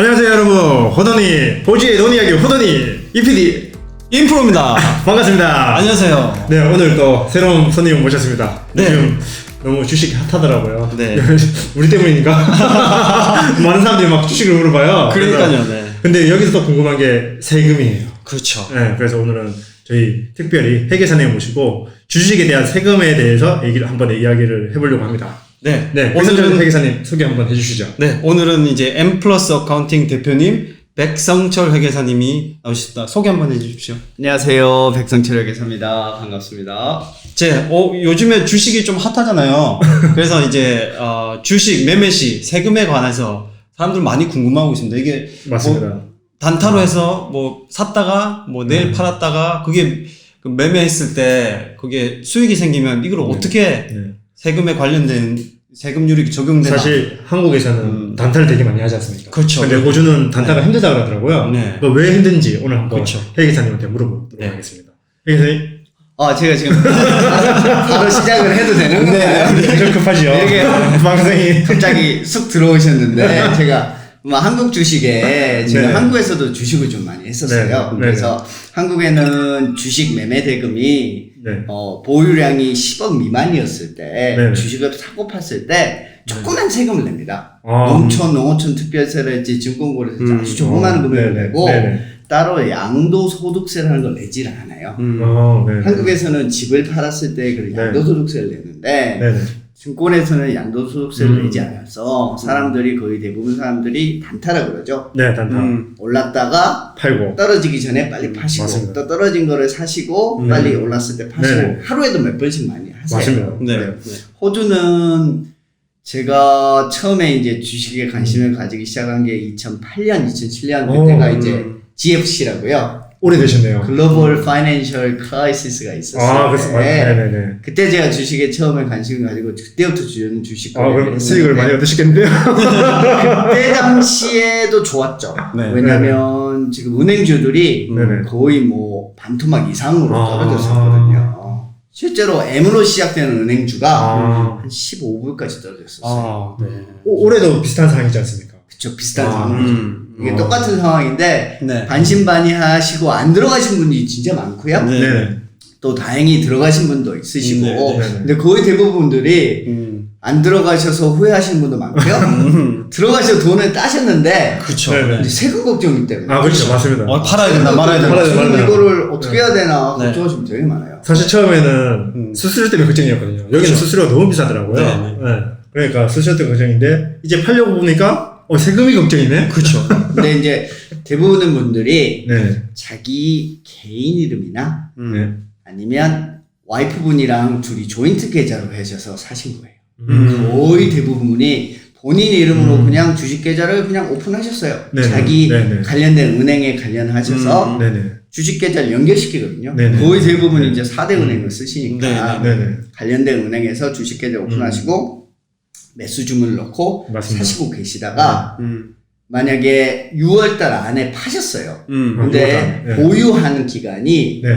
안녕하세요 여러분 호더니 보지의 돈 이야기 호더니 이PD 인프로입니다. 반갑습니다 안녕하세요. 네 오늘 또 새로운 손님 모셨습니다 네. 요즘 너무 주식 핫하더라고요 네. 우리 때문인가? 많은 사람들이 막 주식을 물어봐요 그러니까요, 네. 근데 여기서 또 궁금한 게 세금이에요 그렇죠. 네, 그래서 오늘은 저희 특별히 회계사님 모시고 주식에 대한 세금에 대해서 얘기를 한번 이야기를 해보려고 합니다 네. 네 오늘은 오늘은 회계사님 소개 한번 해주시죠 네 오늘은 이제 M 플러스 어카운팅 대표님 백성철 회계사님이 나오셨다. 소개 한번 해주십시오. 안녕하세요. 백성철 회계사입니다. 반갑습니다. 제 어, 요즘에 주식이 좀 핫하잖아요. 그래서 이제 어, 주식 매매 시 세금에 관해서 사람들 많이 궁금하고 있습니다. 이게 맞습니다 뭐 단타로 해서 뭐 샀다가 뭐 내일 음. 팔았다가 그게 그 매매했을 때 그게 수익이 생기면 이걸 어떻게 네. 세금에 관련된 세금률이 적용되나? 사실 한국에서는 음. 단타를 되게 많이 하지 않습니까? 그렇죠. 근데 호주는 단타가 힘들다 그러더라고요. 네. 그거 왜 힘든지 오늘 한번 그렇죠. 회계사님한테 물어보도록 네. 하겠습니다. 회계사님, 아, 제가 지금 바로 시작을 해도 되는 건가요? 좀 급하지요? 이게- 방송이. 갑자기 쑥 들어오셨는데 제가 뭐 한국 주식에 지금 네. 한국에서도 주식을 좀 많이 했었어요. 네. 그래서 한국에는 주식 매매 대금이 네. 어, 보유량이 10억 미만이었을 때 네. 주식을 사고 팠을 때 조그만 세금을 냅니다. 아. 농촌, 농어촌 특별세랄지 증권거래세 음. 아주 조그마한 금액을 네네. 내고 네네. 따로 양도소득세라는 걸 내질 않아요. 음. 어, 네. 한국에서는 집을 팔았을 때그 네. 양도소득세를 내는데 네네. 증권에서는 양도소득세를 음. 내지 않아서 사람들이 거의 대부분 사람들이 단타라 그러죠. 네, 단타. 음. 올랐다가 팔고. 떨어지기 전에 빨리 파시고 맞습니다. 또 떨어진 거를 사시고 네. 빨리 올랐을 때 파시고 네. 하루에도 몇 번씩 많이 하세요. 맞습니다. 네. 네. 네. 호주는 제가 처음에 이제 주식에 관심을 가지기 시작한 게 2008년, 2007년 그때가 오, 이제 음. GFC라고요. 오래되셨네요. 글로벌 파이낸셜 크라이시스가 있었어요. 아, 그래서, 네네네. 그때 제가 주식에 처음에 관심을 가지고 그때부터 주는 주식 아, 거래를 그럼 수익을 많이 했는데 얻으시겠는데요? 그때 당시에도 좋았죠. 네. 왜냐하면 지금 은행주들이 네네. 거의 뭐 반토막 이상으로 아. 떨어졌었거든요. 실제로 M으로 시작되는 은행주가 아, 한 15불까지 떨어졌었어요. 아, 네. 오- 올해도 비슷한 상황이지 않습니까? 그쵸 비슷한 아, 상황이죠. 음. 이게 어. 똑같은 상황인데 네. 반신반의 하시고 안 들어가신 분이 진짜 많고요. 네. 네네. 또 다행히 들어가신 분도 있으시고 네, 네, 네. 근데 거의 대부분들이 음. 안 들어가셔서 후회하시는 분도 많고요. 음. 들어가셔서 돈을 따셨는데 그쵸. 네, 네. 이제 세금 걱정이기 때문에 아, 그렇죠. 맞습니다. 어, 팔아야 된다, 말아야 된다. 팔아야 된다. 지금. 이거를 어떻게 해야 되나 네. 걱정하시면 되게 많아요. 사실 처음에는 음. 수수료 때문에 걱정이었거든요. 여기는 그렇죠. 수수료가 너무 비싸더라고요. 네, 네, 네. 그러니까 수수료 때문에 걱정인데 이제 팔려고 보니까 어, 세금이 걱정이네. 그쵸. 근데 이제 대부분의 분들이 네. 자기 개인 이름이나 음. 네. 아니면 와이프분이랑 둘이 조인트 계좌로 하셔서 사신 거예요. 음. 거의 대부분이 본인 이름으로 음. 그냥 주식 계좌를 그냥 오픈하셨어요. 네네. 자기 네네. 관련된 은행에 관련하셔서 음. 네네. 주식 계좌를 연결시키거든요. 네네. 거의 대부분이 네. 이제 4대 은행을 쓰시니까. 관련된 은행에서 주식 계좌 오픈하시고 매수 주문을 넣고 맞습니다. 사시고 계시다가 음. 만약에 6월달 안에 파셨어요. 음. 근데 네. 보유하는 기간이 네.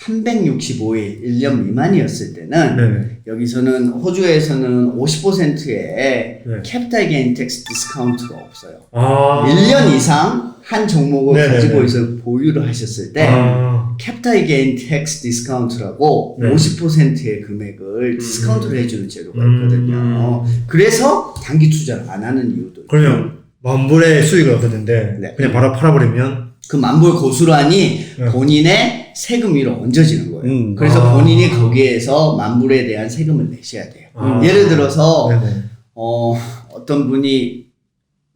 365일 1년 미만이었을 때는 네네. 여기서는 호주에서는 50%의 네. 캐피탈 게인 텍스 디스카운트가 없어요. 아. 1년 이상 한 종목을 네네네. 가지고 있어 보유를 하셨을 때 아. 캐피탈 게인 텍스 디스카운트라고 네. 50%의 금액을 디스카운트를 해주는 제도가 음. 있거든요. 그래서 단기 투자를 안 하는 이유도 그러면 만불의 수익을 얻었는데 네. 그냥 바로 팔아버리면 그 만불 고스란히 네. 본인의 세금 위로 얹어지는 거예요. 음. 그래서 아. 본인이 거기에서 만불에 대한 세금을 내셔야 돼요. 아. 예를 들어서 네네. 어, 어떤 분이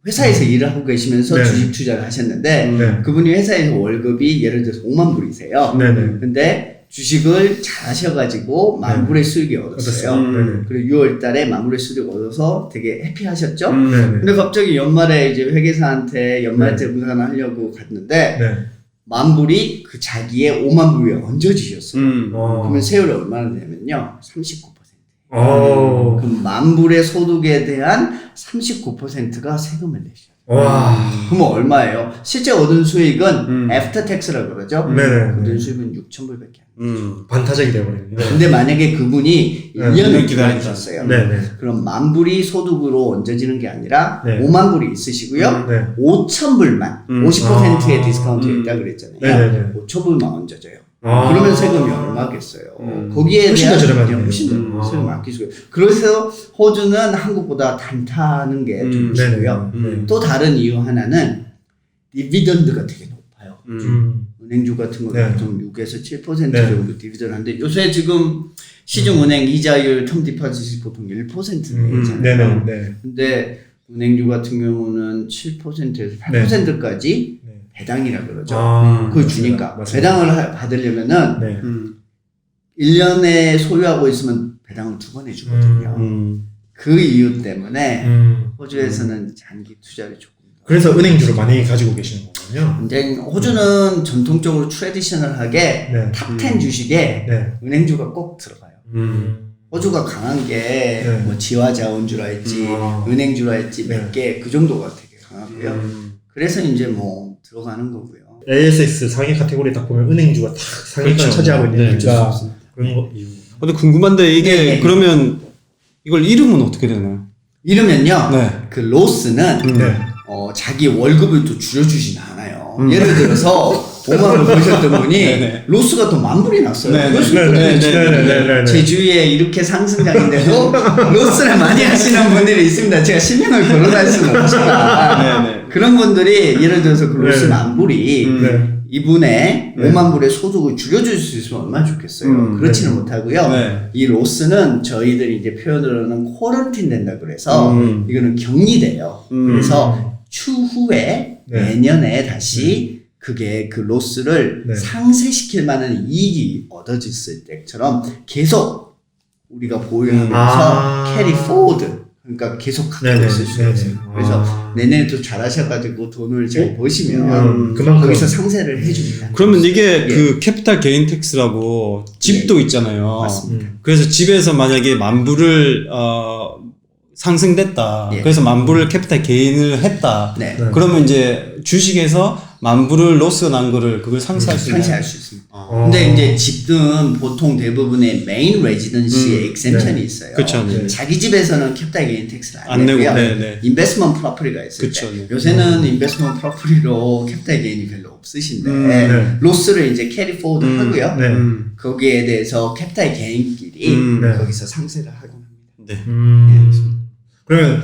회사에서 일을 하고 계시면서 네. 주식 투자를 하셨는데 네. 그분이 회사에서 월급이 예를 들어서 5만 불이세요. 네네. 근데 주식을 잘 하셔가지고 만 불의 수익이 얻었어요. 음. 네네. 그리고 6월 달에 만 불의 수익 얻어서 되게 해피하셨죠? 음. 근데 갑자기 연말에 이제 회계사한테 연말 때 분산을 하려고 갔는데 네. 만 불이 그 자기의 5만 불 위에 얹어지셨어요. 음. 어. 그러면 세율이 얼마나 되면요? 39%. 어. 그럼 만 불의 소득에 대한 39%가 세금을 내셔야 돼요. 와. 그러면 얼마예요? 실제 얻은 수익은 음. 애프터 텍스라고 그러죠. 네네. 얻은 수익은 6,000불밖에 안 돼요. 음. 반타작이 돼버리네. 근데 만약에 그분이 네. 1년을 기다렸다. 기다리셨어요. 네 네. 그럼 만 불이 소득으로 얹어지는 게 아니라 네. 5만 불이 있으시고요. 네. 5천 불만 음. 50%의 아. 디스카운트 음. 있다 그랬잖아요. 네 네 네. 5천 불만 얹어져요. 아. 그러면 세금이 얼마겠어요? 음. 거기에 훨씬 대한 더 저렴하네요. 예, 훨씬 더 음. 세금 아. 아끼시고요. 그래서 호주는 한국보다 단타는 게 음. 좀 네네. 있고요. 음. 또 다른 이유 하나는 디비던드가 되게 높아요. 음. 음. 은행주 같은 거 네. 보통 6에서 7% 네. 정도 디비전드 하는데 요새 지금 시중은행 이자율 텀 디파짓이 보통 1% 음. 네네. 네. 근데 은행주 같은 경우는 7%에서 8%까지 네. 배당이라 그러죠. 아. 그걸 주니까 맞습니다. 배당을 하- 받으려면은 네. 음. 1년에 소유하고 있으면 배당을 두 번 해주거든요. 음. 그 이유 때문에 음. 호주에서는 장기 투자를 조금 더. 그래서 은행주를 많이 가지고 계시는 거군요. 근데 호주는 전통적으로 트레디셔널하게 네. 탑10 음. 주식에 네. 은행주가 꼭 들어가요. 음. 호주가 강한 게 네. 뭐 지화자원주라 했지 음. 은행주라 했지 네. 몇개그 정도가 되게 강하고요. 음. 그래서 이제 뭐 들어가는 거고요. ASX 상위 카테고리 딱 보면 은행주가 딱 상위권 그렇죠. 차지하고 있는 네, 이유가 그런 거 이유. 근데 궁금한데 이게 네, 네. 그러면 이걸 이름은 어떻게 되나요? 이러면요, 네. 그 로스는 음. 네. 어, 자기 월급을 또 줄여주진 않아요. 음. 예를 들어서 5만 원 버셨던 분이 네네. 로스가 또 만 불이 났어요. 네네. 그럴 수 네, 있거든요. 네, 지금 네, 네, 네, 네. 제 주위에 이렇게 상승장인데도 로스를 많이 하시는 분들이 있습니다. 제가 실명을 거론할 수는 없지만. 그런 분들이 예를 들어서 그 로스 네. 만 불이 음. 네. 이분의 네. 5만 불의 소득을 줄여줄 수 있으면 얼마나 좋겠어요. 음, 그렇지는 못하고요. 네. 이 로스는 저희들이 이제 표현으로는 쿼런틴 된다 그래서 음. 이거는 격리돼요. 음. 그래서 추후에 네. 내년에 다시 그게 그 로스를 네. 상쇄시킬 만한 이익이 얻어졌을 때처럼 계속 우리가 보유하면서 아. 캐리 포워드 그러니까 계속 갖고 네네. 있을 수가 네네. 있어요. 그래서 아. 내년에 또 잘하셔가지고 돈을 잘 버시면 음, 그만큼 거기서 상세를 해줍니다. 그러면 이게 예. 그 캐피탈 게인 텍스라고 집도 있잖아요. 맞습니다. 음. 그래서 집에서 만약에 만불을 어, 상승됐다. 예. 그래서 만불을 캐피탈 게인을 했다. 네. 네. 그러면 이제 주식에서 만불을 로스가 난 거를 그걸 상쇄할 수 있나요? 상세할 수 있습니다. 아. 근데 이제 집은 보통 대부분의 메인 레지던시에 음, 엑셈션이 네. 있어요. 그쵸, 네. 자기 집에서는 캐피탈 게인 텍스를 안, 안 내고, 내고요. 네, 네. 인베스먼트 프로퍼리가 있을 그쵸, 때 네. 요새는 인베스먼트 프로퍼리로 캐피탈 게인이 별로 없으신데 음, 네. 로스를 이제 캐리 포워드 음, 하고요. 네. 음. 거기에 대해서 캐피탈 게인끼리 음, 네. 거기서 상세를 하곤 합니다. 네. 음. 그러면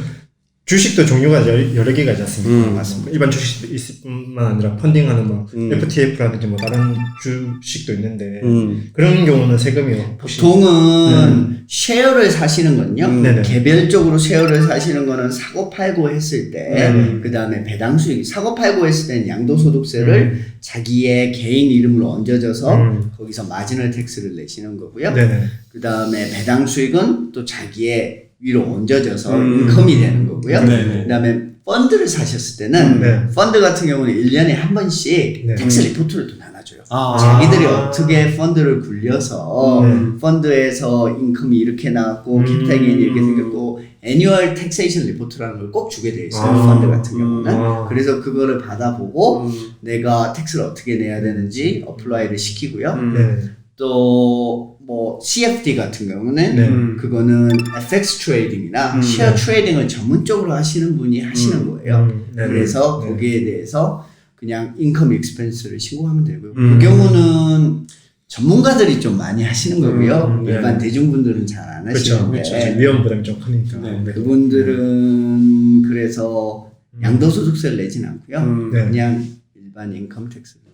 주식도 종류가 여러, 여러 개가 있지 않습니까? 음. 맞습니다. 일반 주식도 있을 뿐만 아니라 펀딩하는 뭐 음. FTF라든지 뭐 다른 주식도 있는데 음. 그런 경우는 세금이 혹시 보통은 쉐어를 사시는 건요. 음. 네네. 개별적으로 쉐어를 사시는 거는 사고 팔고 했을 때, 네네. 그 다음에 배당 수익, 사고 팔고 했을 때는 양도소득세를 자기의 개인 이름으로 얹어져서 음. 거기서 마지널 텍스를 내시는 거고요. 네네. 그 다음에 배당 수익은 또 자기의 위로 얹어져서 음. 인컴이 되는 거고요. 네네. 그 다음에 펀드를 사셨을 때는 네. 펀드 같은 경우는 1년에 한 번씩 네. 텍스 음. 리포트를 또 나눠줘요. 아. 자기들이 어떻게 펀드를 굴려서 음. 펀드에서 인컴이 이렇게 나왔고 음. 캐피탈 게인이 이렇게 생겼고 애뉴얼 텍세이션 리포트라는 걸 꼭 주게 돼 있어요. 아. 펀드 같은 경우는. 아. 그래서 그거를 받아보고 음. 내가 텍스를 어떻게 내야 되는지 어플라이를 시키고요. 음. 네. 또 뭐 CFD 같은 경우는 네. 음. 그거는 FX 트레이딩이나 음. 쉐어 트레이딩을 전문적으로 하시는 분이 하시는 음. 거예요. 음, 네네. 그래서 네. 거기에 대해서 그냥 인컴 익스펜스를 신고하면 되고요. 음. 그 경우는 전문가들이 좀 많이 하시는 거고요. 음, 네. 일반 대중분들은 잘안 그렇죠. 하시는데 그렇죠. 위험 부담이 좀 크니까. 네. 그분들은 그래서 음. 양도소득세를 내진 않고요. 음. 네. 그냥 일반 인컴 내십니다.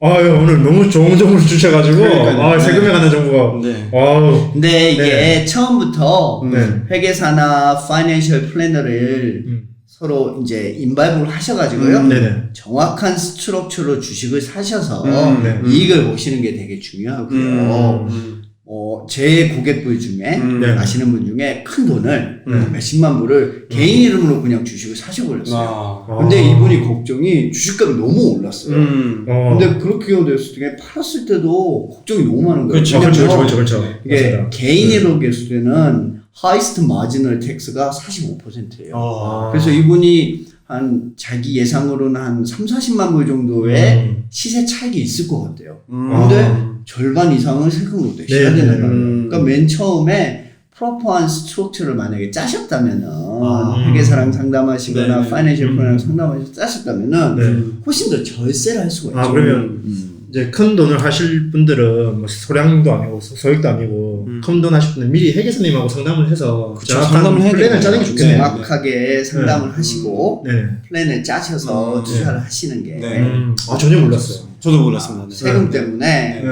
아유 오늘 너무 좋은 정보를 주셔가지고 그러니까요. 아 네. 세금에 관한 정보가 네. 아우 근데 이게 네. 처음부터 네. 회계사나 파이낸셜 플래너를 음. 서로 이제 인발부를 하셔가지고요. 음, 네네. 정확한 스트럭처로 주식을 사셔서 음, 네. 이익을 보시는 게 되게 중요하고요. 음. 음. 어, 제 고객들 중에 음. 네. 아시는 분 중에 큰 돈을 음. 몇십만 불을 개인 이름으로 그냥 주식을 사셔 버렸어요. 아. 근데 아. 이분이 걱정이 주식값이 너무 올랐어요. 음. 어. 근데 그렇게 됐을 때 팔았을 때도 걱정이 너무 많은 거예요. 그렇죠. 아, 그렇죠, 그렇죠, 그렇죠. 이게 맞습니다. 개인으로 했을 때는 하이스트 마지널 텍스가 45%예요. 아. 그래서 이분이 한 자기 예상으로는 한 3, 40만 불 정도의 음. 시세 차익이 있을 것 같아요. 음. 근데 절반 이상은 세금으로 내셔야 네, 되는 네. 거예요. 음. 그러니까 맨 처음에 프로퍼한 스트럭처를 만약에 짜셨다면은 아. 회계사랑 상담하시거나 네, 네. 파이낸셜 음. 플래너랑 상담하셔서 짜셨다면은 네. 훨씬 더 절세를 할 수가 있죠. 아 그러면 음. 이제 큰 돈을 하실 분들은 뭐 소량도 아니고 소- 소액도 아니고 음. 큰돈 하실 분은 미리 회계사님하고 상담을 해서 그쵸, 정확한 상담을 플랜을. 짜는 게 좋겠네요. 정확하게 상담을 하시고 네네. 플랜을 짜셔서 음, 투자를 하시는 게 네. 음, 아 전혀 몰랐어요. 저도 몰랐습니다. 네. 세금 때문에 네.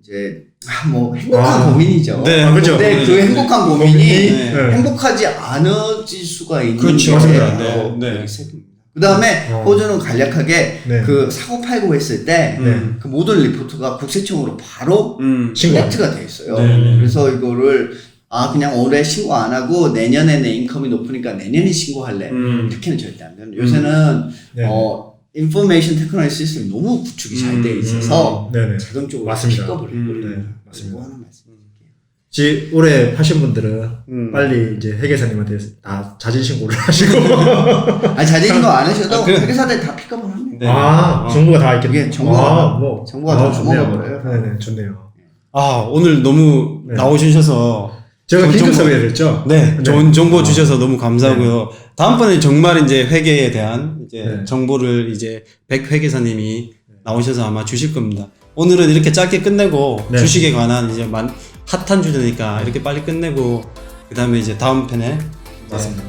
이제 아, 뭐 행복한 아. 고민이죠. 네, 아, 그렇죠. 근데 그 네. 행복한 고민이 고민이, 네. 행복하지 않아질 수가 있는 그렇죠. 게 네, 네. 그 세금입니다. 그 다음에 어. 호주는 간략하게 네. 그 사고 팔고 했을 때그 네. 모든 리포트가 국세청으로 바로 음. 신고. collect가 돼 있어요. 네, 네. 그래서 이거를 아 그냥 올해 신고 안 하고 내년에 내 인컴이 높으니까 내년에 신고할래. 음. 이렇게는 절대 안 돼요. 요새는 네. 어 인포메이션 테크놀로지 시스템이 너무 구축이 잘돼 음, 있어서 네네. 자동적으로 맞습니다. 픽업을 음, 해버립니다. 네, 맞습니다. 지 올해 파신 분들은 음. 빨리 이제 회계사님한테 다 자진 신고를 하시고 아 자진 신고 안 하셔도 아, 그래. 회계사들 다 픽업을 합니다. 네. 아 어. 정보가 다 있겠네요. 이게 정보가 아, 다- 뭐 정보가 다 좋네요. 넘어가버려요. 네네 좋네요. 아 오늘 너무 네. 나오셔서 제가 긴급 소개를 했죠. 네, 네. 좋은 정보 주셔서 너무 감사하고요. 다음번에 정말 이제 회계에 대한 이제 네. 정보를 이제 백 회계사님이 나오셔서 아마 주실 겁니다. 오늘은 이렇게 짧게 끝내고 네. 주식에 관한 이제 만, 핫한 주제니까 이렇게 빨리 끝내고 그 다음에 이제 다음 편에 맞습니다.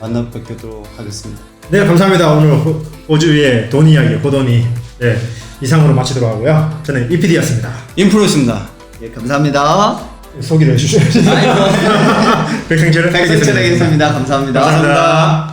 만나 뵙도록 하겠습니다. 네 감사합니다. 오늘 호, 호주의 돈 이야기 호돈이 네, 이상으로 마치도록 하고요. 저는 EPD였습니다. 인프로였습니다. 예, 감사합니다. 소개를 해주셔야죠. 백승철 백성철 하겠습니다. 감사합니다. 감사합니다.